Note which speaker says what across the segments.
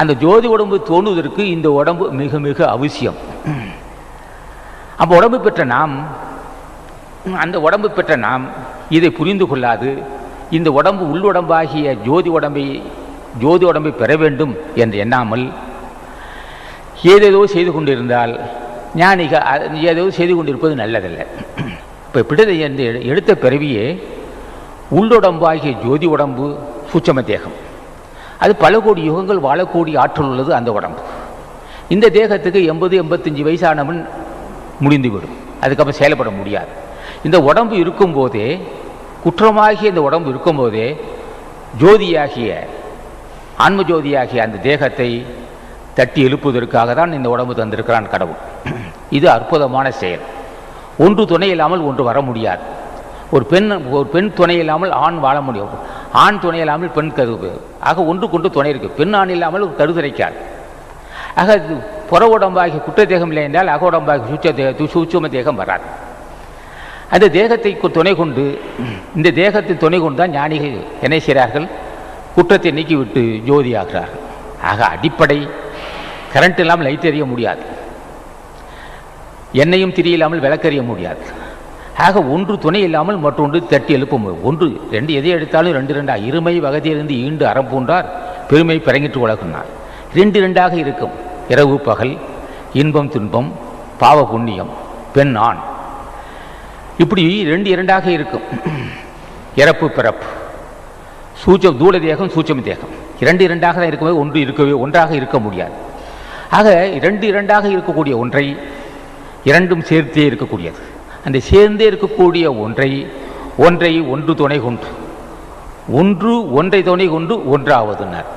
Speaker 1: அந்த ஜோதி உடம்பு தோணுவதற்கு இந்த உடம்பு மிக மிக அவசியம். அப்போ உடம்பு பெற்ற நாம் அந்த உடம்பு பெற்ற நாம் இதை புரிந்து கொள்ளாது இந்த உடம்பு உள்ளுடம்பாகிய ஜோதி உடம்பை ஜோதி உடம்பை பெற வேண்டும் என்று எண்ணாமல் ஏதேதோ செய்து கொண்டிருந்தால் ஞானிக ஏதோ செய்து கொண்டிருப்பது நல்லதல்ல. இப்போ பிடித்த எடுத்த பிறவியே உள்ளுடம்பாகிய ஜோதி உடம்பு சூட்சம தேகம். அது பல கோடி யுகங்கள் வாழக்கூடிய ஆற்றல் உள்ளது அந்த உடம்பு. இந்த தேகத்துக்கு எண்பது எண்பத்தஞ்சு வயசானவன் முடிந்துவிடும். அதுக்கப்புறம் செயல்பட முடியாது. இந்த உடம்பு இருக்கும்போதே குற்றமாகிய இந்த உடம்பு இருக்கும்போதே ஜோதியாகிய ஆன்ம ஜோதியாகிய அந்த தேகத்தை தட்டி எழுப்புவதற்காக தான் இந்த உடம்பு தந்திருக்கிறான் கடவுள். இது அற்புதமான செயல். ஒன்று துணை இல்லாமல் ஒன்று வர முடியாது. ஒரு பெண் ஒரு பெண் துணை இல்லாமல் ஆண் வாழ முடியும். ஆண் துணை இல்லாமல் பெண் கருவு. ஆக ஒன்று கொண்டு துணை இருக்கு. பெண் ஆண் இல்லாமல் கருதுரைக்கார் கருதரைக்காது ஆக இது புற உடம்பாகிய குற்ற தேகம் இல்லை என்றால் அக உடம்பாகி சுச்ச தேக சூட்சும தேகம் வராது. அந்த தேகத்தை துணை கொண்டு இந்த தேகத்தை துணை கொண்டு தான் ஞானிகள் என்ன செய்கிறார்கள்? குற்றத்தை நீக்கிவிட்டு ஜோதி ஆகிறார்கள். ஆக அடிப்படை கரண்ட் இல்லாமல் லைட் எறிய முடியாது. எண்ணெயும் திரியில்லாமல் விளக்கறிய முடியாது. ஆக ஒன்று துணை இல்லாமல் மற்றொன்று தட்டி எழுப்பும். ஒன்று ரெண்டு எதை எடுத்தாலும் ரெண்டு ரெண்டா இருமை வகதியிலிருந்து ஈண்டு அறம் பூண்டார் பெருமை பிறங்கிட்டு உலகுனார். ரெண்டு ரெண்டாக இருக்கும். இரவு பகல் இன்பம் துன்பம் பாவ புண்ணியம் பெண் ஆண். இப்படி ரெண்டு இரண்டாக இருக்கும். இறப்பு பிறப்பு. சூச்சம் தூள தேகம் சூட்சம தேகம். இரண்டு இரண்டாக தான் இருக்கவே ஒன்று இருக்கவே ஒன்றாக இருக்க முடியாது. ஆக இரண்டு இரண்டாக இருக்கக்கூடிய ஒன்றை இரண்டும் சேர்த்தே இருக்கக்கூடியது. அந்த சேர்ந்தே இருக்கக்கூடிய ஒன்றை ஒன்றை ஒன்று துணை கொண்டு. ஒன்று ஒன்றை துணை கொண்டு ஒன்றாவதுனர்.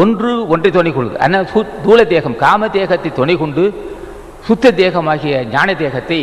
Speaker 1: ஒன்று ஒன்றை துணை கொண்டு. ஆனால் சு தூள தேகம் காம தேகத்தை துணை கொண்டு சுத்த தேகமாகிய ஞான தேகத்தை